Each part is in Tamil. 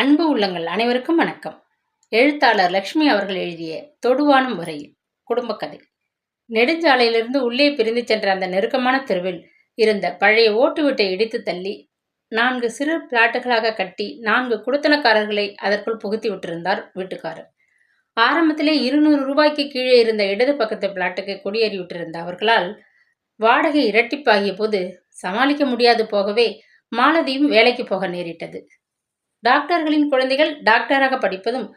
அன்பு உள்ளங்கள் அனைவருக்கும் வணக்கம். எழுத்தாளர் லக்ஷ்மி அவர்கள் எழுதிய தொடுவானம் வரையில் குடும்ப கதை. நெடுஞ்சாலையிலிருந்து உள்ளே பிரிந்து சென்ற அந்த நெருக்கமான தெருவில் இருந்த பழைய ஓட்டு வீட்டை இடித்து தள்ளி நான்கு சிறு பிளாட்டுகளாக கட்டி நான்கு குடுத்தனக்காரர்களை அதற்குள் புகுத்தி விட்டிருந்தார் வீட்டுக்காரர். ஆரம்பத்திலே இருநூறு ரூபாய்க்கு கீழே இருந்த இடது பக்கத்து பிளாட்டுக்கு குடியேறி விட்டிருந்த அவர்களால் வாடகை இரட்டிப்பாகிய போது சமாளிக்க முடியாது போகவே மாலதியும் வேலைக்கு போக நேரிட்டது. டாக்டர்களின் குழந்தைகள் டாக்டராக படிப்பதும்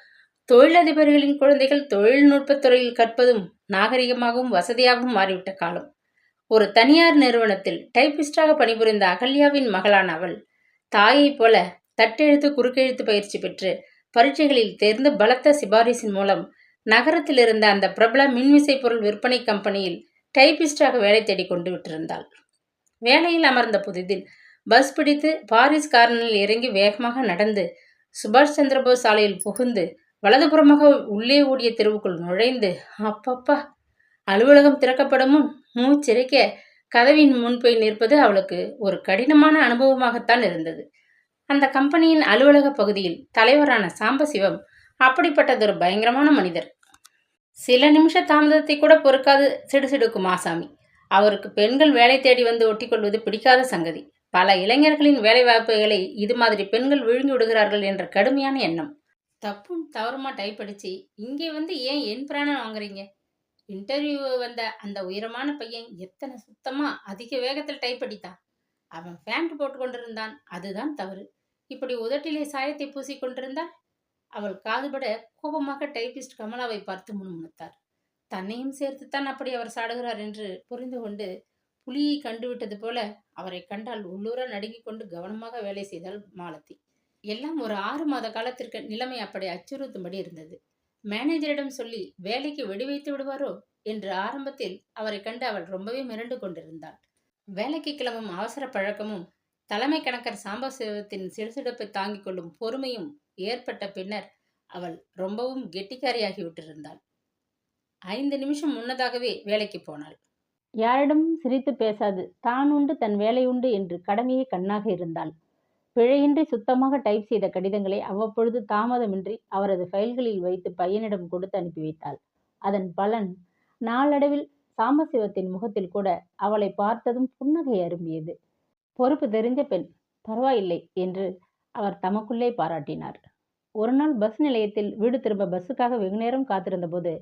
தொழிலதிபர்களின் குழந்தைகள் தொழில்நுட்பத் துறையில் கற்பதும் நாகரிகமாகவும் வசதியாகவும் மாறிவிட்ட காலம். ஒரு தனியார் நிறுவனத்தில் டைபிஸ்டாக பணிபுரிந்த அகல்யாவின் மகளான அவள் தாயைப் போல தட்டெழுத்து குறுக்கெழுத்து பயிற்சி பெற்று பரீட்சைகளில் தேர்ந்து பலத்த சிபாரிசின் மூலம் நகரத்தில் இருந்த அந்த பிரபல மின்விசை பொருள் விற்பனை கம்பெனியில் டைபிஸ்டாக வேலை தேடிக் கொண்டு விட்டிருந்தாள். வேலையில் அமர்ந்த புதிதில் பஸ் பிடித்து பாரிஸ் கார்னரில் இறங்கி வேகமாக நடந்து சுபாஷ் சந்திரபோஸ் சாலையில் புகுந்து வலதுபுறமாக உள்ளே ஓடிய தெருவுக்குள் நுழைந்து அப்பப்பா அலுவலகம் திறக்கப்படும் முன் மூச்சிறைக்க கதவின் முன் போய் நிற்பது அவளுக்கு ஒரு கடினமான அனுபவமாகத்தான் இருந்தது. அந்த கம்பெனியின் அலுவலக பகுதியில் தலைவரான சாம்பசிவம் அப்படிப்பட்டதொரு பயங்கரமான மனிதர். சில நிமிஷ தாமதத்தை கூட பொறுக்காது சிடுசிடுக்கும் ஆசாமி. அவருக்கு பெண்கள் வேலை தேடி வந்து ஒட்டிக்கொள்வது பிடிக்காத சங்கதி. பல இளைஞர்களின் வேலைவாய்ப்புகளை இது மாதிரி பெண்கள் விழுங்கி விடுகிறார்கள் என்ற கடுமையான எண்ணம். தப்பும் தவறுமா டைப் அடிச்சு இங்கே வந்து ஏன் என் பிராணம் வாங்குறீங்க? இன்டர்வியூ வந்த அந்த உயரமான பையன் எத்தனை சுத்தமா அதிக வேகத்தில் டைப் அடித்தான். அவன் பேண்ட் போட்டு கொண்டிருந்தான் அதுதான் தவறு. இப்படி உதட்டிலே சாயத்தை பூசி கொண்டிருந்தால் அவள் காதுபட கோபமாக டைபிஸ்ட் கமலாவை பார்த்து முணுமுணுத்தார். தன்னையும் சேர்த்துத்தான் அப்படி அவர் சாடுகிறார் என்று புரிந்து கொண்டு புலியை கண்டுவிட்டது போல அவரை கண்டால் உள்ளூர நடுங்கிக் கொண்டு கவனமாக வேலை செய்தாள் மாலதி. எல்லாம் ஒரு ஆறு மாத காலத்திற்கு நிலைமை அப்படி அச்சுறுத்தும்படி இருந்தது. மேனேஜரிடம் சொல்லி வேலைக்கு வெடி வைத்து விடுவாரோ? என்று ஆரம்பத்தில் அவரை கண்டு அவள் ரொம்பவே மிரண்டு கொண்டிருந்தாள். வேலைக்கு கிளம்பும் அவசர பழக்கமும் தலைமை கணக்கர் சாம்பசிவத்தின் சிறுசிடப்பை தாங்கிக் கொள்ளும் பொறுமையும் ஏற்பட்ட பின்னர் அவள் ரொம்பவும் கெட்டிக்காரியாகி விட்டிருந்தாள். ஐந்து நிமிஷம் முன்னதாகவே வேலைக்கு போனாள். யாரிடமும் சிரித்து பேசாது. தான் உண்டு தன் வேலை உண்டு என்று கடமையே கண்ணாக இருந்தாள். பிழையின்றி சுத்தமாக டைப் செய்த கடிதங்களை அவ்வப்பொழுது தாமதமின்றி அவரது ஃபைல்களில் வைத்து பையனிடம் கொடுத்து அனுப்பி வைத்தாள். அதன் பலன் நாளடைவில் சாம்பசிவத்தின் முகத்தில் கூட அவளை பார்த்ததும் புன்னகை அரும்பியது. பொறுப்பு தெரிஞ்ச பெண். பரவாயில்லை என்று அவர் தமக்குள்ளே பாராட்டினார். ஒரு நாள் பஸ் நிலையத்தில் வீடு திரும்ப பஸ்ஸுக்காக வெகுநேரம் நேரம் போது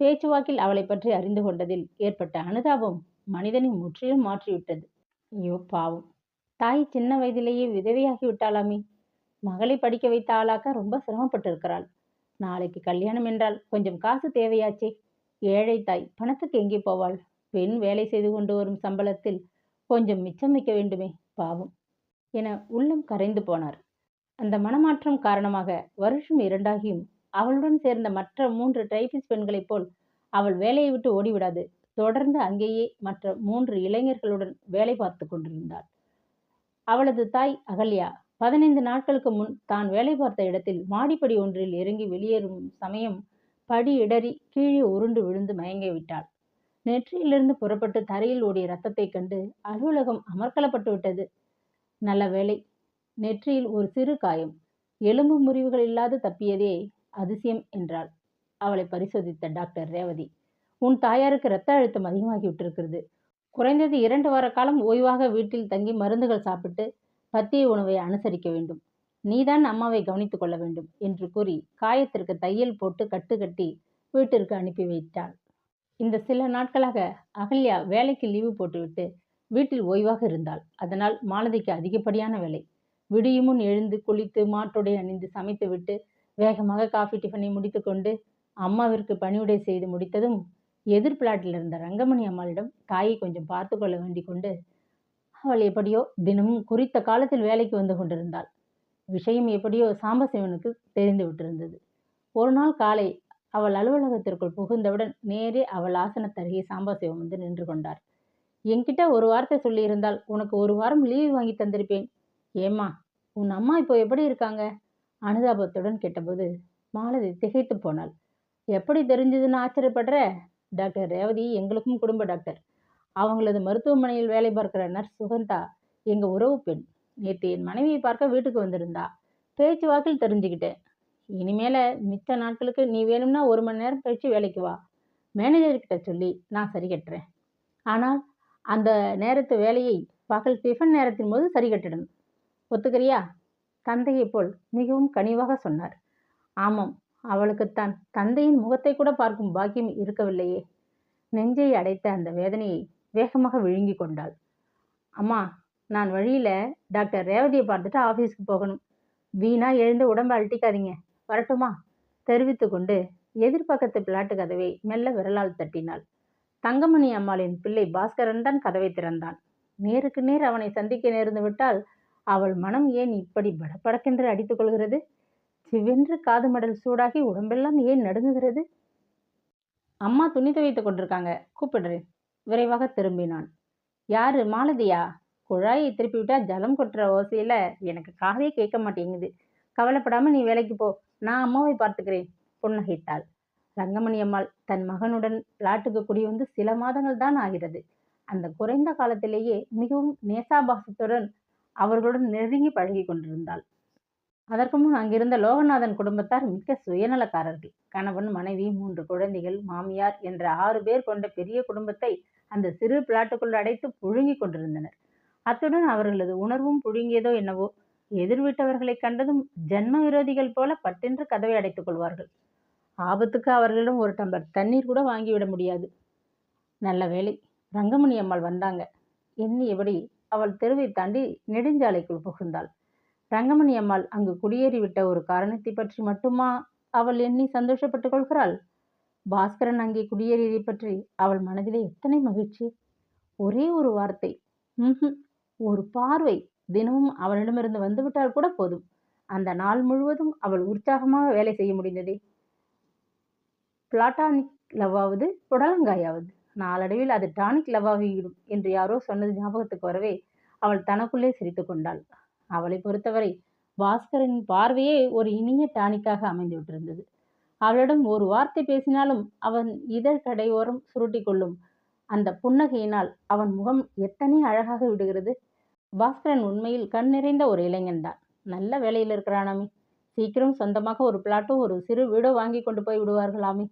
பேச்சுவாக்கில் அவளை பற்றி அறிந்து கொண்டதில் ஏற்பட்ட அனுதாபம் மனிதனை முற்றிலும் மாற்றிவிட்டது. ஐயோ பாவம். தாய் சின்ன வயதிலேயே விதவையாகி விட்டாளாமே. மகளை படிக்க வைத்த ஆளாக்க ரொம்ப சிரமப்பட்டிருக்கிறாள். நாளைக்கு கல்யாணம் என்றால் கொஞ்சம் காசு தேவையாச்சே. ஏழை தாய் பணத்துக்கு எங்கே போவாள்? பெண் வேலை செய்து கொண்டு வரும் சம்பளத்தில் கொஞ்சம் மிச்சம் வைக்க வேண்டுமே பாவம். என உள்ளம் கரைந்து போனார். அந்த மனமாற்றம் காரணமாக வருஷம் இரண்டாகியும் அவளுடன் சேர்ந்த மற்ற மூன்று டைபிஸ்ட் பெண்களைப் போல் அவள் வேலையை விட்டு ஓடிவிடாது. தொடர்ந்து அங்கேயே மற்ற மூன்று இளைஞர்களுடன் வேலை பார்த்து கொண்டிருந்தாள். அவளது தாய் அகல்யா பதினைந்து நாட்களுக்கு முன் தான் வேலை பார்த்த இடத்தில் மாடிப்படி ஒன்றில் இறங்கி வெளியேறும் சமயம் படி இடறி கீழே உருண்டு விழுந்து மயங்கி விட்டாள். நெற்றியிலிருந்து புறப்பட்டு தரையில் ஓடிய ரத்தத்தைக் கண்டு அலுவலகம் அமர்க்கலப்பட்டு விட்டது. நல்ல வேலை நெற்றியில் ஒரு சிறு காயம் எலும்பு முறிவுகள் இல்லாது தப்பியதே அதிசயம் என்றாள். அவளை பரிசோதித்த டாக்டர் ரேவதி உன் தாயாருக்கு இரத்த அழுத்தம் அதிகமாகி விட்டிருக்கிறது. குறைந்தது இரண்டு வார காலம் ஓய்வாக வீட்டில் தங்கி மருந்துகள் சாப்பிட்டு பத்திய உணவை அனுசரிக்க வேண்டும். நீதான் அம்மாவை கவனித்துக் கொள்ள வேண்டும் என்று கூறி காயத்திற்கு தையல் போட்டு கட்டு கட்டி வீட்டிற்கு அனுப்பி வைத்தாள். இந்த சில நாட்களாக அகல்யா வேலைக்கு லீவு போட்டுவிட்டு வீட்டில் ஓய்வாக இருந்தாள். அதனால் மாலதிக்கு அதிகப்படியான வேலை. விடியுமுன் எழுந்து குளித்து மாட்டுடை அணிந்து சமைத்துவிட்டு வேகமாக காஃபி டிஃபனை முடித்துக்கொண்டு அம்மாவிற்கு பணிவுடை செய்து முடித்ததும் எதிர் பிளாட்டில் இருந்த ரங்கமணி அம்மாளிடம் தாயை கொஞ்சம் பார்த்து கொள்ள வேண்டிக் கொண்டு அவள் எப்படியோ தினமும் குறித்த காலத்தில் வேலைக்கு வந்து கொண்டிருந்தாள். விஷயம் எப்படியோ சாம்பசிவனுக்கு தெரிந்து விட்டிருந்தது. ஒரு நாள் காலை அவள் அலுவலகத்திற்குள் புகுந்தவுடன் நேரே அவள் ஆசனத்தருகே சாம்பசிவம் வந்து நின்று கொண்டார். என்கிட்ட ஒரு வார்த்தை சொல்லியிருந்தால் உனக்கு ஒரு வாரம் லீவு வாங்கி தந்திருப்பேன். ஏம்மா உன் அம்மா இப்போ எப்படி இருக்காங்க? அனுதாபத்துடன் கேட்டபோது மாலதி திகைத்து போனாள். எப்படி தெரிஞ்சதுன்னு ஆச்சரியப்படுற? டாக்டர் ரேவதி எங்களுக்கும் குடும்ப டாக்டர். அவங்களது மருத்துவமனையில் வேலை பார்க்கிற நர்ஸ் சுகந்தா எங்கள் உறவு பெண். நேற்று என் மனைவியை பார்க்க வீட்டுக்கு வந்திருந்தா. பேச்சு வாக்கில் தெரிஞ்சுக்கிட்டேன். இனிமேல மிச்ச நாட்களுக்கு நீ வேணும்னா ஒரு மணி நேரம் கழிச்சு வேலைக்கு வா. மேனேஜர்கிட்ட சொல்லி நான் சரி கட்டுறேன். ஆனால் அந்த நேரத்து வேலையை பகல் டிஃபன் நேரத்தின் போது சரி கட்டிடணும். ஒத்துக்கிறியா? தந்தையைப் போல் மிகவும் கனிவாக சொன்னார். ஆமாம் அவளுக்குத்தான் தந்தையின் முகத்தை கூட பார்க்கும் பாக்கியம் இருக்கவில்லையே. நெஞ்சை அடைத்த அந்த வேதனையை வேகமாக விழுங்கி கொண்டாள். அம்மா நான் வழியில டாக்டர் ரேவதியை பார்த்துட்டு ஆஃபீஸ்க்கு போகணும். வீணா எழுந்து உடம்ப அழட்டிக்காதீங்க. வரட்டுமா? தெரிவித்து கொண்டு எதிர்பக்கத்து பிளாட்டு கதவை மெல்ல விரலால் தட்டினாள். தங்கமணி அம்மாளின் பிள்ளை பாஸ்கரன் தான் கதவை திறந்தான். நேருக்கு நேர் அவனை சந்திக்க நேர்ந்து விட்டால் அவள் மனம் ஏன் இப்படி படபடக்கென்று அடித்துக் கொள்கிறது சிவென்று காது மடல் சூடாகி உடம்பெல்லாம் ஏன் நடுங்குகிறது? அம்மா துணி துவைத்துக் கொண்டிருக்காங்க. கூப்பிடுறேன். விரைவாக திரும்பினான். யாரு? மாலதியா? குழாயை திருப்பி விட்டா ஜலம் கொட்டுற ஓசையில எனக்கு காதே கேட்க மாட்டேங்குது. கவலைப்படாம நீ வேலைக்கு போ. நான் அம்மாவை பார்த்துக்கிறேன். புன்னகைத்தாள் ரங்கமணி அம்மாள் தன் மகனுடன் பிளாட்டுக்கு குடி வந்து சில மாதங்கள் தான் ஆகிறது. அந்த குறைந்த காலத்திலேயே மிகவும் நேசாபாசத்துடன் அவர்களுடன் நெருங்கி பழகி கொண்டிருந்தாள். அதற்கு முன் அங்கிருந்த லோகநாதன் குடும்பத்தார் மிக்க சுயநலக்காரர்கள். கணவன் மனைவி மூன்று குழந்தைகள் மாமியார் என்ற ஆறு பேர் கொண்ட பெரிய குடும்பத்தை அந்த சிறு பிளாட்டுக்குள் அடைத்து புழுங்கி கொண்டிருந்தனர். அத்துடன் அவர்களது உணர்வும் புழுங்கியதோ என்னவோ எதிர்விட்டவர்களை கண்டதும் ஜென்ம விரோதிகள் போல பட்டென்று கதவை அடைத்துக் கொள்வார்கள். ஆபத்துக்கு அவர்களிடம் ஒரு டம்ளர் தண்ணீர் கூட வாங்கிவிட முடியாது. நல்ல வேலை ரங்கமணி அம்மாள் வந்தாங்க. எண்ணியபடி அவள் தெருவை தாண்டி நெடுஞ்சாலைக்குள் புகுந்தாள். ரங்கமணி அம்மாள் அங்கு குடியேறிவிட்ட ஒரு காரணத்தை பற்றி மட்டுமா அவள் எண்ணி சந்தோஷப்பட்டுக் கொள்கிறாள்? பாஸ்கரன் அங்கே குடியேறியதை பற்றி அவள் மனதிலே எத்தனை மகிழ்ச்சி? ஒரே ஒரு வார்த்தை ம்ஹும் ஒரு பார்வை. தினமும் அவனிடமிருந்து வந்துவிட்டால் கூட போதும். அந்த நாள் முழுவதும் அவள் உற்சாகமாக வேலை செய்ய முடிந்ததே. பிளாட்டானிக் லவ்வாவது புடலங்காயாவது. நாளடைவில் அது டானிக் லவ்வாகிவிடும் என்று யாரோ சொன்னது ஞாபகத்துக்கு வரவே அவள் தனக்குள்ளே சிரித்து கொண்டாள். அவளை பொறுத்தவரை பாஸ்கரின் பார்வையே ஒரு இனிய டானிக்காக அமைந்து விட்டிருந்தது. அவளிடம் ஒரு வார்த்தை பேசினாலும் அவன் இதழ் கடையோரம் சுருட்டி கொள்ளும் அந்த புன்னகையினால் அவன் முகம் எத்தனை அழகாக விடுகிறது. பாஸ்கரன் உண்மையில் கண் நிறைந்த ஒரு இளைஞன்தான் நல்ல வேலையில் இருக்கிறானாமே. சீக்கிரம் சொந்தமாக ஒரு பிளாட்டோ ஒரு சிறு வீடோ வாங்கி கொண்டு போய் விடுவார்களாமே.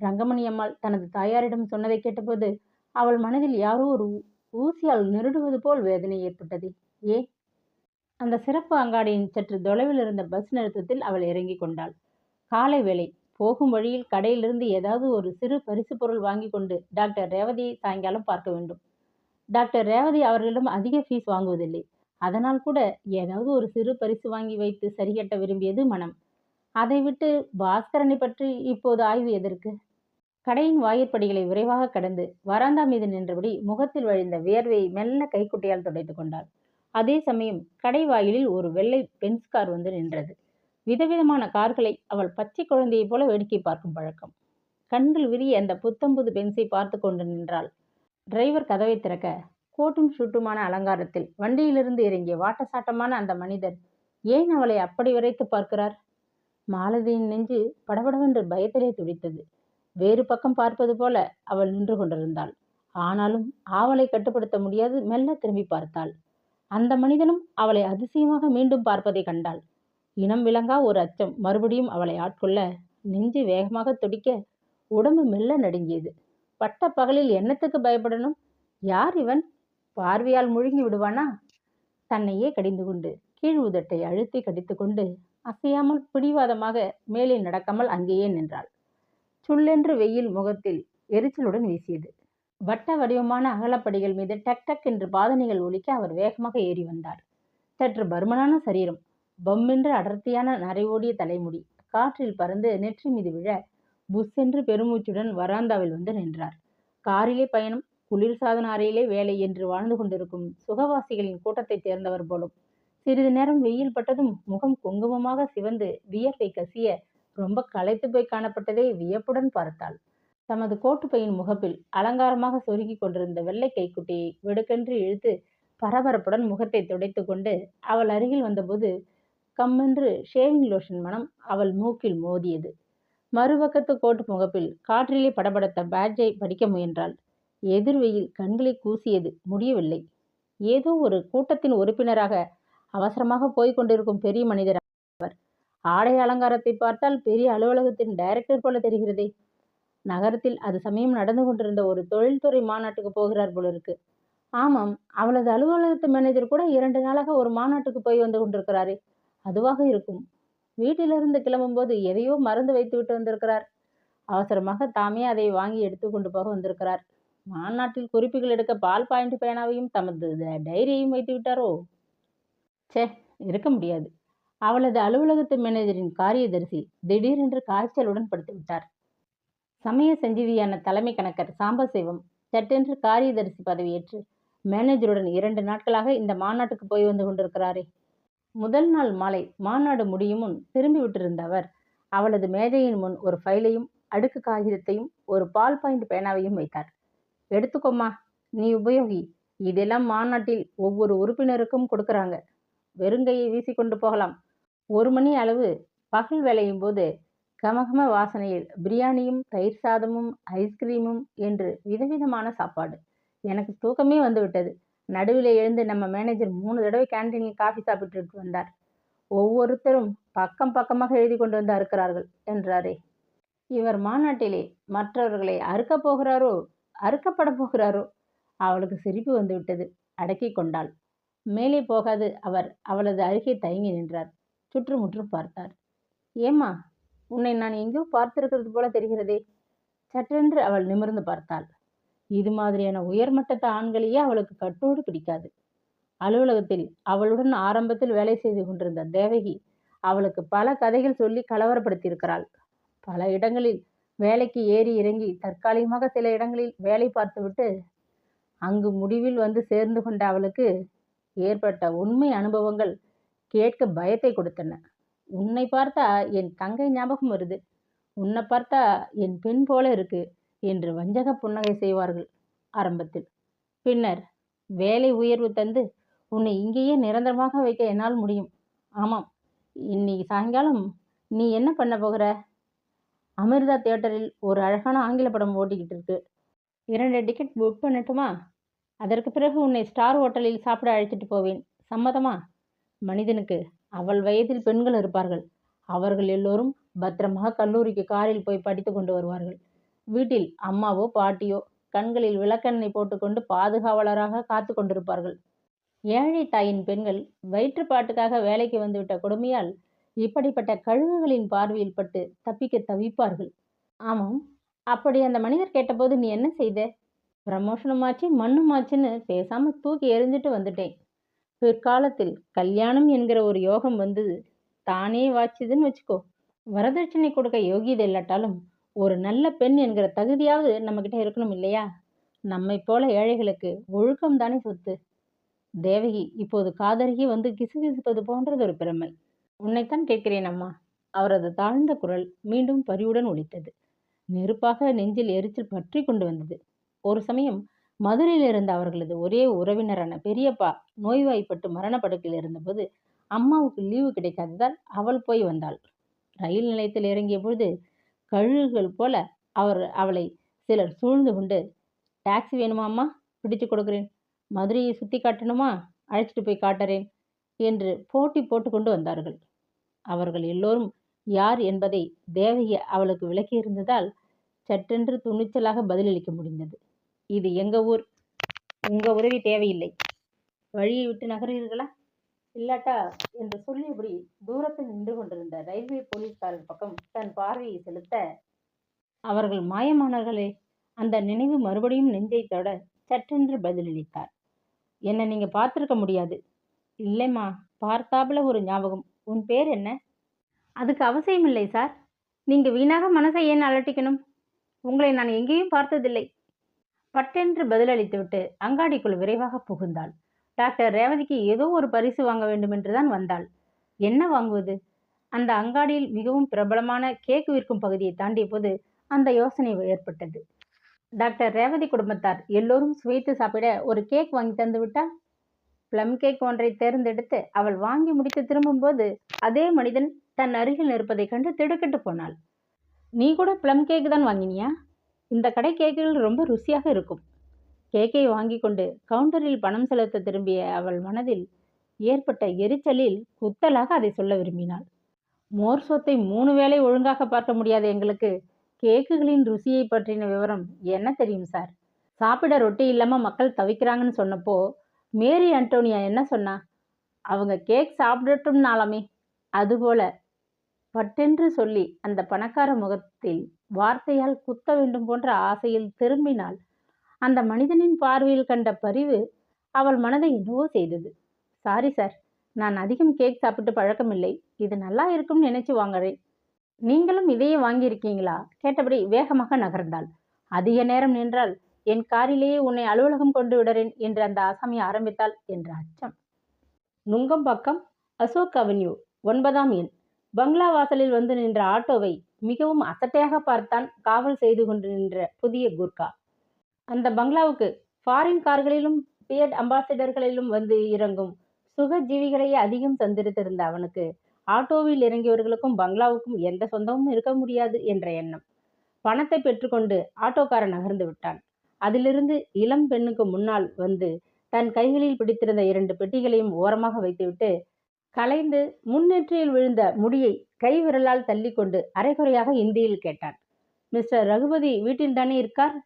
ரங்கமணி அம்மாள் தனது தாயாரிடம் சொன்னதை கேட்டபோது அவள் மனதில் யாரோ ஒரு ஊசியால் நெருடுவது போல் வேதனை ஏற்பட்டது. ஏ? அந்த சிறப்பு அங்காடியின் சற்று தொலைவில் இருந்த பஸ் நிறுத்தத்தில் அவள் இறங்கி கொண்டாள். காலை வேளை போகும் வழியில் கடையிலிருந்து ஏதாவது ஒரு சிறு பரிசு பொருள் வாங்கி கொண்டு டாக்டர் ரேவதியை சாயங்காலம் பார்க்க வேண்டும். டாக்டர் ரேவதி அவர்களிடம் அதிக ஃபீஸ் வாங்குவதில்லை. அதனால் கூட ஏதாவது ஒரு சிறு பரிசு வாங்கி வைத்து சரிகட்ட விரும்பியது மனம். அதை விட்டு பாஸ்கரனை பற்றி இப்போது ஆய்வு எதற்கு? கடையின் வாயிற்படிகளை விரைவாக கடந்து வராந்தா மீது நின்றபடி முகத்தில் வழிந்த வியர்வையை மெல்ல கைக்குட்டையால் துடைத்து கொண்டாள். அதே சமயம் கடை வாயிலில் ஒரு வெள்ளை பென்ஸ் கார் வந்து நின்றது. விதவிதமான கார்களை அவள் பச்சை குழந்தையைப் போல வேடிக்கை பார்க்கும் பழக்கம். கண்கள் விரிய அந்த புத்தம்புது பென்ஸை பார்த்து கொண்டு நின்றாள். டிரைவர் கதவை திறக்க கோட்டும் ஷூட்டுமான அலங்காரத்தில் வண்டியிலிருந்து இறங்கிய வாட்டசாட்டமான அந்த மனிதர் ஏன் அவளை அப்படி விரைத்து பார்க்கிறார்? மாலதியின் நெஞ்சு படபடவென்று பயத்திலே துடித்தது. வேறு பக்கம் பார்ப்பது போல அவள் நின்று கொண்டிருந்தாள். ஆனாலும் ஆவலை கட்டுப்படுத்த முடியாது மெல்ல திரும்பி பார்த்தாள். அந்த மனிதனும் அவளை அதிசயமாக மீண்டும் பார்ப்பதை கண்டாள். இனம் விளங்கா ஒரு அச்சம் மறுபடியும் அவளை ஆட்கொள்ள நெஞ்சு வேகமாக துடிக்க உடம்பு மெல்ல நடுங்கியது. பட்ட பகலில் என்னத்துக்கு பயப்படணும்? யார் இவன்? பார்வையால் முழுங்கி விடுவானா? தன்னையே கடிந்து கொண்டு கீழ் உதட்டை அழுத்தி கடித்துக்கொண்டு அசையாமல் பிடிவாதமாக மேலே நடக்காமல் அங்கேயே நின்றாள். சுள்ளென்று வெயில் முகத்தில் எரிச்சலுடன் வீசியது. வட்ட வடிவமான அகலப்படிகள் மீது டக் டக் என்று பாதனைகள் ஒலிக்க அவர் வேகமாக ஏறி வந்தார். சற்று பருமனான சரீரம். பம்மென்று அடர்த்தியான நரைவோடிய தலைமுடி. காற்றில் பறந்து நெற்றி மீது விழ புஷ் என்று பெருமூச்சுடன் வராந்தாவில் வந்து நின்றார். காரிலே பயணம் குளிர் சாதன அறையிலே வேலை என்று வாழ்ந்து கொண்டிருக்கும் சுகவாசிகளின் கூட்டத்தைச் சேர்ந்தவர் போலும். சிறிது நேரம் வெயில் பட்டதும் முகம் குங்குமமாக சிவந்து வியர்வை கசிய ரொம்ப களைத்து போய் காணப்பட்டதை வியப்புடன் பார்த்தாள். தமது கோட்டுப்பையின் முகப்பில் அலங்காரமாக சொருகி கொண்டிருந்த வெள்ளை கைக்குட்டியை வெடுக்கென்று இழுத்து பரபரப்புடன் முகத்தை துடைத்து கொண்டு அவள் அருகில் வந்தபோது கம்மென்று ஷேவிங் லோஷன் மனம் அவள் மூக்கில் மோதியது. மறுபக்கத்து கோட்டு முகப்பில் காற்றிலே படபடத்த பேட்ஜை படிக்க முயன்றாள். எதிர்வெயில் கண்களை கூசியது முடியவில்லை. ஏதோ ஒரு கூட்டத்தின் உறுப்பினராக அவசரமாக போய்க் கொண்டிருக்கும் பெரிய மனிதர் ஆடை அலங்காரத்தை பார்த்தால் பெரிய அலுவலகத்தின் டைரக்டர் போல தெரிகிறதே. நகரத்தில் அது சமயம் நடந்து கொண்டிருந்த ஒரு தொழில்துறை மாநாட்டுக்கு போகிறார் போலிருக்கு ஆமாம் அவளது அலுவலகத்து மேனேஜர் கூட இரண்டு நாளாக ஒரு மாநாட்டுக்கு போய் வந்து கொண்டிருக்கிறாரே. அதுவாக இருக்கும். வீட்டிலிருந்து கிளம்பும்போது எதையோ மறந்து வைத்து விட்டு வந்திருக்கிறார். அவசரமாக தாமே அதை வாங்கி எடுத்து கொண்டு போக வந்திருக்கிறார். மாநாட்டில் குறிப்புகள் எடுக்க பால் பாயிண்ட் பேனாவையும் தமது ட- டைரியையும் வைத்து விட்டாரோ ச்சே இருக்க முடியாது. அவளது அலுவலகத்து மேனேஜரின் காரியதரிசி திடீரென்று காய்ச்சலுடன் உடன்படுத்தி விட்டார். சமய சஞ்சீவியான தலைமை கணக்கர் சாம்பசிவம் சட்டென்று காரியதரிசி பதவியேற்று மேனேஜருடன் இரண்டு நாட்களாக இந்த மாநாட்டுக்கு போய் வந்து கொண்டிருக்கிறாரே. முதல் நாள் மாலை மாநாடு முடியும் முன் திரும்பி விட்டிருந்த அவர் அவளது மேஜையின் முன் ஒரு ஃபைலையும் அடுக்கு காகிதத்தையும் ஒரு பால் பாயிண்ட் பேனாவையும் வைத்தார். எடுத்துக்கோமா நீ உபயோகி. இதெல்லாம் மாநாட்டில் ஒவ்வொரு உறுப்பினருக்கும் கொடுக்கறாங்க. வெறுங்கையை வீசிக்கொண்டு போகலாம். ஒரு மணி அளவு பகல் வேலையும் போது கமகம வாசனையில் பிரியாணியும் தயிர் சாதமும் ஐஸ்கிரீமும் என்று விதவிதமான சாப்பாடு. எனக்கு தூக்கமே வந்துவிட்டது நடுவில் எழுந்து நம்ம மேனேஜர் மூணு தடவை கேன்டீனில் காஃபி சாப்பிட்டுட்டு வந்தார். ஒவ்வொருத்தரும் பக்கம் பக்கமாக எழுதி கொண்டு வந்து அறுக்கிறார்கள் என்றாரே. இவர் மாநாட்டிலே மற்றவர்களை அறுக்கப் போகிறாரோ அறுக்கப்பட போகிறாரோ அவளுக்கு சிரிப்பு வந்து விட்டது. அடக்கி கொண்டாள். மேலே போகாது அவர். அவளது அருகே தயங்கி நின்றார். சுற்றுமுற்றும் பார்த்தார் ஏம்மா உன்னை நான் எங்கேயோ பார்த்திருக்கிறது போல தெரிகிறதே? சற்றென்று அவள் நிமிர்ந்து பார்த்தாள். இது மாதிரியான உயர்மட்டத்த ஆண்களையே அவளுக்கு கட்டோடு பிடிக்காது. அலுவலகத்தில் அவளுடன் ஆரம்பத்தில் வேலை செய்து கொண்டிருந்த தேவகி அவளுக்கு பல கதைகள் சொல்லி கலவரப்படுத்தியிருக்கிறாள். பல இடங்களில் வேலைக்கு ஏறி இறங்கி தற்காலிகமாக சில இடங்களில் வேலை பார்த்துவிட்டு அங்கு முடிவில் வந்து சேர்ந்து கொண்ட அவளுக்கு ஏற்பட்ட உண்மை அனுபவங்கள் கேட்க பயத்தை கொடுத்தன. உன்னை பார்த்தா என் தங்கை ஞாபகம் வருது. உன்னை பார்த்தா என் பெண் போல இருக்கு என்று வஞ்சக புன்னகை செய்வார்கள் ஆரம்பத்தில். பின்னர் வேலை உயர்வு தந்து உன்னை இங்கேயே நிரந்தரமாக வைக்க என்னால் முடியும். ஆமாம் இன்னைக்கு சாயங்காலம் நீ என்ன பண்ண போகிற? அமிர்தா தியேட்டரில் ஒரு அழகான ஆங்கில படம் ஓட்டிக்கிட்டு இருக்கு. இரண்டு டிக்கெட் புக் பண்ணட்டுமா? அதற்கு பிறகு உன்னை ஸ்டார் ஹோட்டலில் சாப்பிட அழைச்சிட்டு போவேன். சம்மதமா? மனிதனுக்கு அவள் வயதில் பெண்கள் இருப்பார்கள். அவர்கள் எல்லோரும் பத்திரமாக கல்லூரிக்கு காரில் போய் படித்து கொண்டு வருவார்கள். வீட்டில் அம்மாவோ பாட்டியோ கண்களில் விளக்கெண்ணெய் போட்டுக்கொண்டு பாதுகாவலராக காத்து கொண்டிருப்பார்கள். ஏழை தாயின் பெண்கள் வயிற்றுப்பாட்டுக்காக வேலைக்கு வந்துவிட்ட கொடுமையால் இப்படிப்பட்ட கழுகுகளின் பார்வையில் பட்டு தப்பிக்க தவிப்பார்கள். ஆமாம் அப்படி அந்த மனிதர் கேட்டபோது நீ என்ன செய்த? ப்ரமோஷனும் ஆச்சு மண்ணும் ஆச்சுன்னு பேசாம தூக்கி எரிஞ்சிட்டு வந்துட்டேன். பிற்காலத்தில் கல்யாணம் என்கிற ஒரு யோகம் வந்து தானே வாச்சுதுன்னு வச்சுக்கோ. வரதட்சணை கொடுக்க யோகியதை இல்லாட்டாலும் ஒரு நல்ல பெண் என்கிற தகுதியாவது நம்மக்கிட்ட இருக்கணும் இல்லையா? நம்மை போல ஏழைகளுக்கு ஒழுக்கம் தானே சொத்து. தேவகி இப்போது காதருகி வந்து கிசுகிசுப்பது போன்றது ஒரு பிரமை. உன்னைத்தான் கேட்கிறேன் அம்மா. அவரது தாழ்ந்த குரல் மீண்டும் பரிவுடன் ஒலித்தது. நெருப்பாக நெஞ்சில் எரிச்சல் பற்றி கொண்டு வந்தது. ஒரு சமயம் மதுரையில் இருந்த அவர்களது ஒரே உறவினரான பெரியப்பா நோய்வாய்ப்பட்டு மரணப்படுக்கையில் இருந்தபோது அம்மாவுக்கு லீவு கிடைக்காததால் அவள் போய் வந்தாள். ரயில் நிலையத்தில் இறங்கிய பொழுது கழுகுகள் போல அவர் அவளை சிலர் சூழ்ந்து கொண்டு டாக்ஸி வேணுமா அம்மா? பிடிச்சு கொடுக்குறேன். மதுரையை சுற்றி காட்டணுமா? அழைச்சிட்டு போய் காட்டுறேன் என்று போட்டி போட்டு கொண்டு வந்தார்கள். அவர்கள் எல்லோரும் யார் என்பதை தேவகி அவளுக்கு விளக்கியிருந்ததால் சட்டென்று துணிச்சலாக பதிலளிக்க முடிந்தது. இது எங்க ஊர்? உங்க உதவி தேவையில்லை. வழியை விட்டு நகர்கிறீர்களா? இல்லாட்டா என்று சொல்லியபடி தூரத்தில் நின்று கொண்டிருந்த ரயில்வே போலீஸ்காரர் பக்கம் தன் பார்வையை செலுத்த அவர்கள் மாயமானார்களே. அந்த நினைவு மறுபடியும் நெஞ்சை தொட சற்றென்று பதிலளித்தார். என்னை நீங்க பார்த்திருக்க முடியாது. இல்லைம்மா பார்த்தாப்புல ஒரு ஞாபகம். உன் பேர் என்ன? அதுக்கு அவசியம் இல்லை சார். நீங்க வீணாக மனசை ஏன் அலட்டிக்கணும்? உங்களை நான் எங்கேயும் பார்த்ததில்லை. பட்டென்று பதிலளித்துவிட்டு அங்காடிக்குள் விரைவாக புகுந்தாள். டாக்டர் ரேவதிக்கு ஏதோ ஒரு பரிசு வாங்க வேண்டும் என்றுதான் வந்தாள். என்ன வாங்குவது? அந்த அங்காடியில் மிகவும் பிரபலமான கேக் விற்கும் பகுதியை தாண்டிய போது அந்த யோசனை ஏற்பட்டது. டாக்டர் ரேவதி குடும்பத்தார் எல்லோரும் சுவைத்து சாப்பிட ஒரு கேக் வாங்கி தந்து விட்டால் ப்ளம் கேக் ஒன்றை தேர்ந்தெடுத்து அவள் வாங்கி முடித்து திரும்பும்போது அதே மனிதன் தன் அருகில் நிற்பதைக் கண்டு திடுக்கிட்டு போனாள். நீ கூட ப்ளம் கேக் தான் வாங்கினியா? இந்த கடை கேக்குகள் ரொம்ப ருசியாக இருக்கும். கேக்கை வாங்கி கொண்டு கவுண்டரில் பணம் செலுத்த திரும்பிய அவள் மனதில் ஏற்பட்ட எரிச்சலில் குத்தலாக அதை சொல்ல விரும்பினாள். மோர் சொத்தை மூணு வேளை ஒழுங்காக பார்க்க முடியாத எங்களுக்கு. கேக்குகளின் ருசியை பற்றின விவரம் என்ன தெரியும் சார்? சாப்பிட ரொட்டி இல்லாமல் மக்கள் தவிக்கிறாங்கன்னு சொன்னப்போ மேரி அண்டோனியா என்ன சொன்னா? அவங்க கேக் சாப்பிடட்டும்னாலாமே அதுபோல பட்டென்று சொல்லி அந்த பணக்கார முகத்தில் வார்த்தையால் குத்த வேண்டும் போன்ற ஆசையில் திரும்பினாள். அந்த மனிதனின் பார்வையில் கண்ட பரிவு அவள் மனதை என்னவோ செய்தது. சாரி சார் நான் அதிகம் கேக் சாப்பிட்டு பழக்கமில்லை. இது நல்லா இருக்கும்னு நினைச்சு வாங்குறேன். நீங்களும் இதையே வாங்கியிருக்கீங்களா? கேட்டபடி வேகமாக நகர்ந்தாள். அதிக நேரம் நின்றால் என் காரிலேயே உன்னை அலுவலகம் கொண்டு விடுறேன் என்று அந்த ஆசாமி ஆரம்பித்தாள் என்ற அச்சம். நுங்கம்பாக்கம் அசோக் அவென்யூ ஒன்பதாம் எண். பங்களா வாசலில் வந்து நின்ற ஆட்டோவை மிகவும் அசட்டையாக பார்த்தான் காவல் செய்து கொண்டு நின்ற புதிய குர்கா. அந்த பங்களாவுக்கு ஃபாரின் கார்களிலும் பியட் அம்பாசிடர்களிலும் வந்து இறங்கும் சுக ஜீவிகளையே அதிகம் தந்திருத்திருந்த அவனுக்கு ஆட்டோவில் இறங்கியவர்களுக்கும் பங்களாவுக்கும் எந்த சொந்தமும் இருக்க முடியாது என்ற எண்ணம். பணத்தை பெற்றுக்கொண்டு ஆட்டோக்காரன் நகர்ந்து விட்டான். அதிலிருந்து இளம் பெண்ணுக்கு முன்னால் வந்து தன் கைகளில் பிடித்திருந்த இரண்டு பெட்டிகளையும் ஓரமாக வைத்துவிட்டு கலைந்து முன்னெற்றியில் விழுந்த முடியை கை விரலால் தள்ளிக்கொண்டு அரைகுறையாக இந்தியில் கேட்டான். மிஸ்டர் ரகுபதி வீட்டில்தானே இருக்கார்?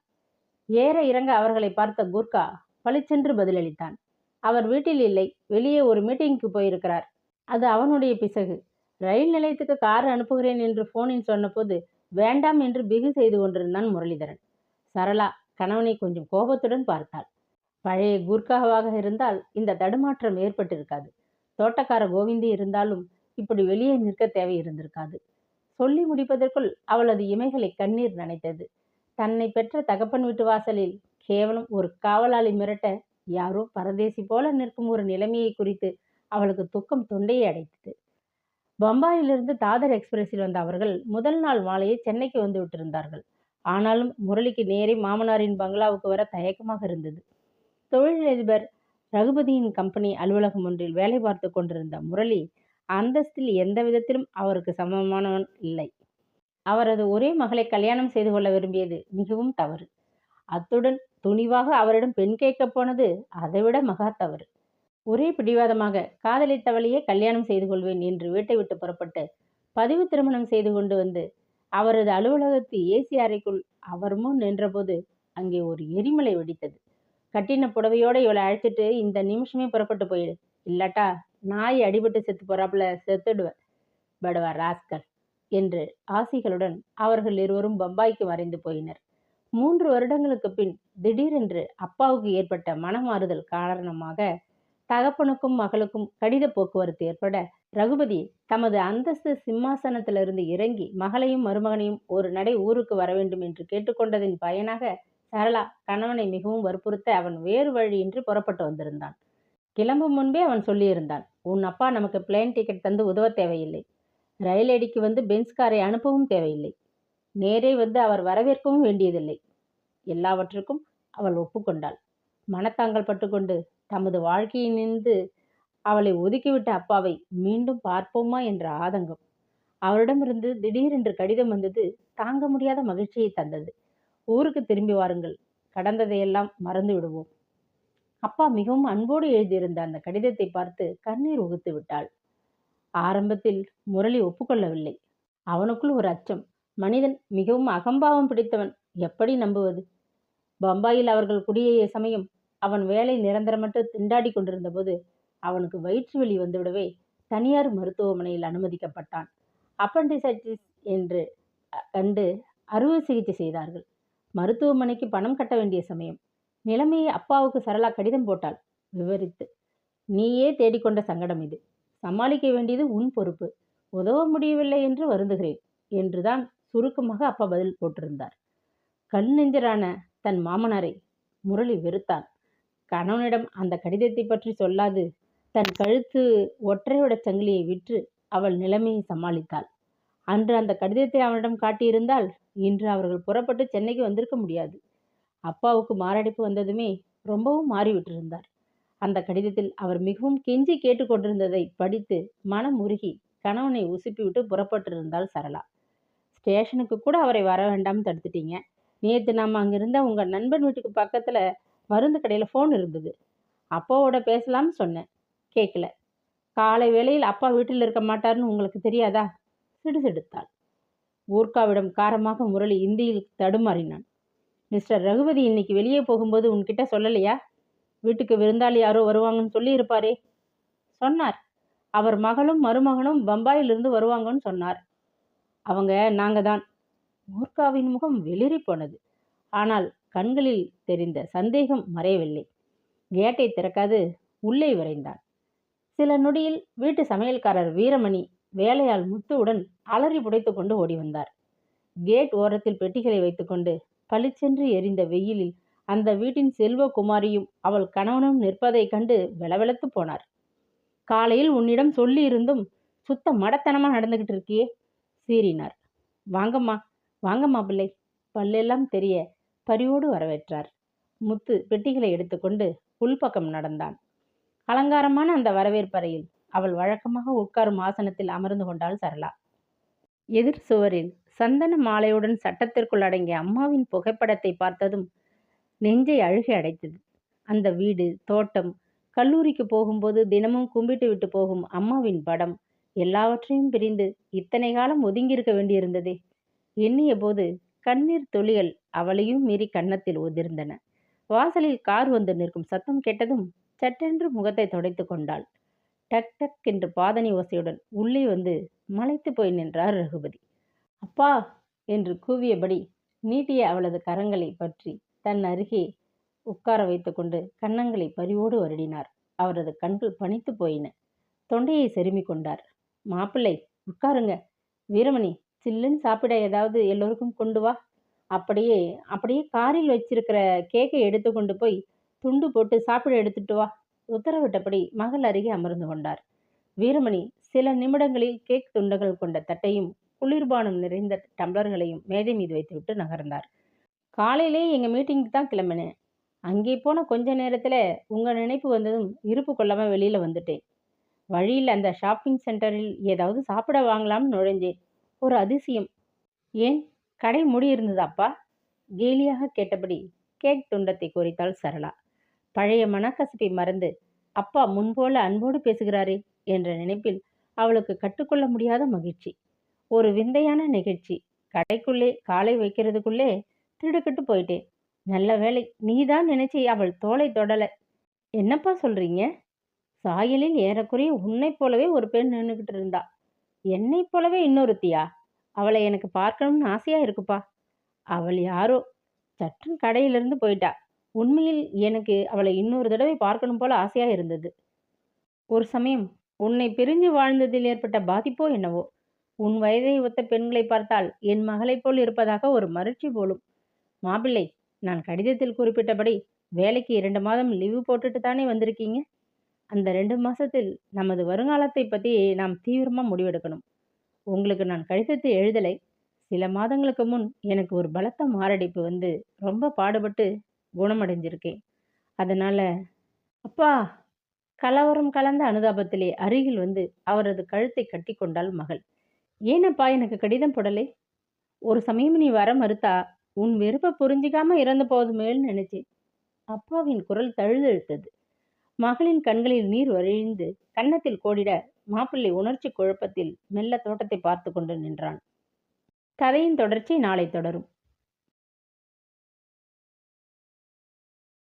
ஏற இறங்க அவர்களை பார்த்த குர்கா பளிச்சென்று பதிலளித்தான். அவர் வீட்டில் இல்லை வெளியே ஒரு மீட்டிங்க்கு போயிருக்கிறார். அது அவனுடைய பிசகு. ரயில் நிலையத்துக்கு கார் அனுப்புகிறேன் என்று போனில் சொன்னபோது வேண்டாம் என்று பிகு செய்து கொண்டிருந்தான் முரளிதரன். சரளா கணவனை கொஞ்சம் கோபத்துடன் பார்த்தாள். பழைய குர்காவாக இருந்தால் இந்த தடுமாற்றம் ஏற்பட்டிருக்காது. தோட்டக்கார கோவிந்தி இருந்தாலும் இப்படி வெளியே நிற்க தேவை இருந்திருக்காது. சொல்லி முடிப்பதற்குள் அவளது இமைகளை கண்ணீர் நனைத்தது. தன்னை பெற்ற தகப்பன் வீட்டு வாசலில் கேவலம் ஒரு காவலாளி மிரட்ட யாரோ பரதேசி போல நிற்கும் ஒரு நிலைமையை குறித்து அவளுக்கு துக்கம் தொண்டையை அடைத்தது. பம்பாயிலிருந்து தாதர் எக்ஸ்பிரஸில் வந்த அவர்கள் முதல் நாள் மாலையே சென்னைக்கு வந்து விட்டிருந்தார்கள். ஆனாலும் முரளிக்கு நேரே மாமனாரின் பங்களாவுக்கு வர தயக்கமாக இருந்தது. தொழிலதிபர் ரகுபதியின் கம்பெனி அலுவலகம் ஒன்றில் வேலை பார்த்து கொண்டிருந்த முரளி அந்தஸ்தில் எந்த விதத்திலும் அவருக்கு சமமானவன் இல்லை. அவரது ஒரே மகளை கல்யாணம் செய்து கொள்ள விரும்பியது மிகவும் தவறு. அத்துடன் துணிவாக அவரிடம் பெண் கேட்கப் போனது அதைவிட மகா தவறு. ஒரே பிடிவாதமாக காதலித்தவளையே கல்யாணம் செய்து கொள்வேன் என்று வீட்டை விட்டு புறப்பட்டு பதிவு திருமணம் செய்து கொண்டு வந்து அவரது அலுவலகத்து ஏசி அறைக்குள் அவர் முன் நின்றபோது அங்கே ஒரு எரிமலை வெடித்தது. கட்டின புடவையோட இவளை அழைச்சிட்டு இந்த நிமிஷமே புறப்பட்டு போயிடு. இல்லாட்டா நாய் அடிபட்டு செத்து போறாப்புல செத்துடுவேன். படுவா ராஸ்கர் என்று ஆசிகளுடன் அவர்கள் இருவரும் பம்பாய்க்கு மறைந்து போயினர். மூன்று வருடங்களுக்கு பின் திடீரென்று அப்பாவுக்கு ஏற்பட்ட மனமாறுதல் காரணமாக தகப்பனுக்கும் மகளுக்கும் கடித போக்குவரத்து ஏற்பட ரகுபதி தமது அந்தஸ்து சிம்மாசனத்திலிருந்து இறங்கி மகளையும் மருமகனையும் ஒரு நடை ஊருக்கு வர வேண்டும் என்று கேட்டுக்கொண்டதின் பயனாக சரளா கணவனை மிகவும் வற்புறுத்த அவன் வேறு வழியின்றி புறப்பட்டு வந்திருந்தான். கிளம்பும் முன்பே அவன் சொல்லியிருந்தான் உன் அப்பா நமக்கு பிளேன் டிக்கெட் தந்து உதவ தேவையில்லை. ரயில் அடிக்கு வந்து பென்ஸ் காரை அனுப்பவும் தேவையில்லை. நேரே வந்து அவர் வரவேற்கவும் வேண்டியதில்லை. எல்லாவற்றுக்கும் அவள் ஒப்புக்கொண்டாள். மனத்தாங்கல் பட்டுக்கொண்டு தமது வாழ்க்கையினின்று அவளை ஒதுக்கிவிட்ட அப்பாவை மீண்டும் பார்ப்போமா என்ற ஆதங்கம் அவரிடமிருந்து திடீரென்று கடிதம் வந்தது தாங்க முடியாத மகிழ்ச்சியை தந்தது. ஊருக்கு திரும்பி வாருங்கள். கடந்ததையெல்லாம் மறந்து விடுவோம். அப்பா மிகவும் அன்போடு எழுதியிருந்த அந்த கடிதத்தை பார்த்து கண்ணீர் உகுத்து விட்டாள். ஆரம்பத்தில் முரளி ஒப்புக்கொள்ளவில்லை. அவனுக்குள் ஒரு அச்சம். மனிதன் மிகவும் அகம்பாவம் பிடித்தவன் எப்படி நம்புவது? பம்பாயில் அவர்கள் குடியேறிய சமயம் அவன் வேலை நிரந்தரமற்று திண்டாடி கொண்டிருந்த போது அவனுக்கு வயிற்று வலி வந்துவிடவே தனியார் மருத்துவமனையில் அனுமதிக்கப்பட்டான். அப்பண்டிசைட்டிஸ் என்று கண்டு அறுவை சிகிச்சை செய்தார்கள். மருத்துவமனைக்கு பணம் கட்ட வேண்டிய சமயம். நிலைமையை அப்பாவுக்கு சரளா கடிதம் போட்டாள். விவரித்து நீயே தேடிக்கொண்ட சங்கடம் இது. சமாளிக்க வேண்டியது உன் பொறுப்பு. உதவ முடியவில்லை என்று வருந்துகிறேன் என்றுதான் சுருக்கமாக அப்பா பதில் போட்டிருந்தார். கல் நெஞ்சரான தன் மாமனாரை முரளி வெறுத்தான். கணவனிடம் அந்த கடிதத்தை பற்றி சொல்லாது. தன் கழுத்து ஒற்றையோட சங்கிலியை விற்று அவள் நிலைமையை சமாளித்தாள். அன்று அந்த கடிதத்தை அவனிடம் காட்டியிருந்தால் இன்று அவர்கள் புறப்பட்டு சென்னைக்கு வந்திருக்க முடியாது. அப்பாவுக்கு மாரடைப்பு வந்ததுமே ரொம்பவும் மாறிவிட்டிருந்தார். அந்த கடிதத்தில் அவர் மிகவும் கெஞ்சி கேட்டுக்கொண்டிருந்ததை படித்து மனம் உருகி கணவனை உசுப்பிவிட்டு புறப்பட்டிருந்தாள் சரளா. ஸ்டேஷனுக்கு கூட அவரை வர வேண்டாம் தடுத்துட்டீங்க. நேற்று நாம் அங்கே இருந்த உங்கள் நண்பன் வீட்டுக்கு பக்கத்தில் மருந்து கடையில் ஃபோன் இருந்தது. அப்பாவோட பேசலாம்னு சொன்னேன். கேட்கல காலை வேளையில் அப்பா வீட்டில் இருக்க மாட்டார்னு உங்களுக்கு தெரியாதா? சிடுசிடுத்தாள். ஊர்காவிடம் காரமாக முரளி இந்தியில் தடுமாறினான். மிஸ்டர் ரகுபதி இன்னைக்கு வெளியே போகும்போது உன்கிட்ட சொல்லலையா? வீட்டுக்கு விருந்தாளி யாரோ வருவாங்கன்னு சொல்லியிருப்பாரே. சொன்னார். அவர் மகளும் மருமகனும் பம்பாயிலிருந்து வருவாங்கன்னு சொன்னார். அவங்க நாங்க தான் மூர்காவின் முகம் வெளிரி போனது. ஆனால் கண்களில் தெரிந்த சந்தேகம் மறையவில்லை. கேட்டை திறக்காது உள்ளே விரைந்தான். சில நொடியில் வீட்டு சமையல்காரர் வீரமணி வேலையால் முத்துவுடன் அலறி புடைத்து கொண்டு ஓடி வந்தார். கேட் ஓரத்தில் பெட்டிகளை வைத்துக்கொண்டு பளிச்சென்று எரிந்த வெயிலில் அந்த வீட்டின் செல்வகுமாரியும் அவள் கணவனும் நிற்பதைக் கண்டு வெளவெளத்து போனார். காலையில் உன்னிடம் சொல்லி இருந்தும் சுத்த மடத்தனமா நடந்துகிட்டு இருக்கியே? சீறினார். வாங்கம்மா வாங்கம்மா பிள்ளை. பல்லெல்லாம் தெரிய பரிவோடு வரவேற்றார். முத்து பெட்டிகளை எடுத்துக்கொண்டு உள்பக்கம் நடந்தான். அலங்காரமான அந்த வரவேற்பறையில் அவள் வழக்கமாக உட்காரும் ஆசனத்தில் அமர்ந்து கொண்டாள் சரளா. எதிர் சுவரில் சந்தன மாலையுடன் சட்டத்திற்குள் அடங்கிய அம்மாவின் புகைப்படத்தை பார்த்ததும் நெஞ்சை அழுகை அடைத்தது. அந்த வீடு தோட்டம் கல்லூரிக்கு போகும்போது தினமும் கும்பிட்டு விட்டு போகும் அம்மாவின் படம் எல்லாவற்றையும் பிரிந்து இத்தனை காலம் ஒதுங்கியிருக்க வேண்டியிருந்ததே. எண்ணிய போது கண்ணீர் துளிகள் அவளையும் மீறி கன்னத்தில் உதிர்ந்தன. வாசலில் கார் வந்து நிற்கும் சத்தம் கேட்டதும் சட்டென்று முகத்தை துடைத்து கொண்டாள். டக் டக் என்று பாதணி ஓசையுடன் உள்ளே வந்து மலைத்து போய் நின்றார் ரகுபதி. அப்பா! என்று கூவியபடி நீட்டிய அவளது கரங்களை பற்றி தன் அருகே உட்கார வைத்துக்கொண்டு கன்னங்களை பரிவோடு வருடினார். அவரது கண்கள் பணித்து போயின. தொண்டையை செருமி கொண்டார். மாப்பிள்ளை உட்காருங்க. வீரமணி சில்லுன்னு சாப்பிட ஏதாவது எல்லோருக்கும் கொண்டு வா. அப்படியே அப்படியே காரில் வச்சிருக்கிற கேக்கை எடுத்து கொண்டு போய் துண்டு போட்டு சாப்பிட எடுத்துட்டு வா. உத்தரவிட்டபடி மகள் அருகே அமர்ந்து கொண்டார். வீரமணி சில நிமிடங்களில் கேக் துண்டுகள் கொண்ட தட்டையும் குளிர்பானம் நிறைந்த டம்ளர்களையும் மேஜை மீது வைத்துவிட்டு நகர்ந்தார். காலையிலே எங்கள் மீட்டிங்க்கு தான் கிளம்பினேன். அங்கே போன கொஞ்ச நேரத்தில் உங்கள் நினைப்பு வந்ததும் இருப்பு கொள்ளாமல் வெளியில் வந்துட்டேன். வழியில் அந்த ஷாப்பிங் சென்டரில் ஏதாவது சாப்பிட வாங்கலாம்னு நுழைஞ்சேன். ஒரு அதிசயம். ஏன்? கடை மூடி இருந்ததாப்பா கேலியாக கேட்டபடி கேக் துண்டத்தை குறித்தாள் சரளா. பழைய மனக்கசப்பை மறந்து அப்பா முன்போல அன்போடு பேசுகிறாரே என்ற நினைப்பில் அவளுக்கு கட்டுக்கொள்ள முடியாத மகிழ்ச்சி. ஒரு விந்தையான நிகழ்ச்சி. கடைக்குள்ளே காலை வைக்கிறதுக்குள்ளே திடுக்கிட்டு போயிட்டேன். நல்ல வேலை நீதான் நினைச்சி அவள் தோலை தொடல. என்னப்பா சொல்றீங்க? சாயலில் ஏறக்குறைய உன்னை போலவே ஒரு பெண் நின்றுகிட்டு இருந்தா. என்னை போலவே இன்னொருத்தியா? அவளை எனக்கு பார்க்கணும்னு ஆசையா இருக்குப்பா. அவள் யாரோ? சற்றும் கடையிலிருந்து போயிட்டா. உண்மையில் எனக்கு அவளை இன்னொரு தடவை பார்க்கணும் போல ஆசையா இருந்தது. ஒரு சமயம் உன்னை பிரிஞ்சு வாழ்ந்ததில் ஏற்பட்ட பாதிப்போ என்னவோ? உன் வயதை ஒத்த பெண்களை பார்த்தால் என் மகளைப் போல் இருப்பதாக ஒரு மகிழ்ச்சி போலும். மாப்பிள்ளை நான் கடிதத்தில் குறிப்பிட்டபடி வேலைக்கு இரண்டு மாதம் லீவு போட்டுட்டு தானே வந்திருக்கீங்க? அந்த ரெண்டு மாசத்தில் நமது வருங்காலத்தை பற்றி நாம் தீவிரமாக முடிவெடுக்கணும். உங்களுக்கு நான் கடிதத்தை எழுதலை. சில மாதங்களுக்கு முன் எனக்கு ஒரு பலத்த மாரடைப்பு வந்து ரொம்ப பாடுபட்டு குணமடைஞ்சிருக்கேன். அதனால் அப்பா கலவரம் கலந்த அனுதாபத்திலே அருகில் வந்து அவரது கழுத்தை கட்டி கொண்டாள் மகள். ஏனப்பா எனக்கு கடிதம் போடலை? ஒரு சமயம் நீ வர மறுத்தா உன் வெறுப்பை புரிஞ்சிக்காம இறந்து போதுமேன்னு நினைச்சேன். அப்பாவின் குரல் தழுதழுத்தது. மகளின் கண்களில் நீர் வழிந்து கன்னத்தில் கோடிட மாப்பிள்ளை உணர்ச்சி குழப்பத்தில் மெல்ல தோட்டத்தை பார்த்து கொண்டு நின்றான். கதையின் தொடர்ச்சி நாளை தொடரும்.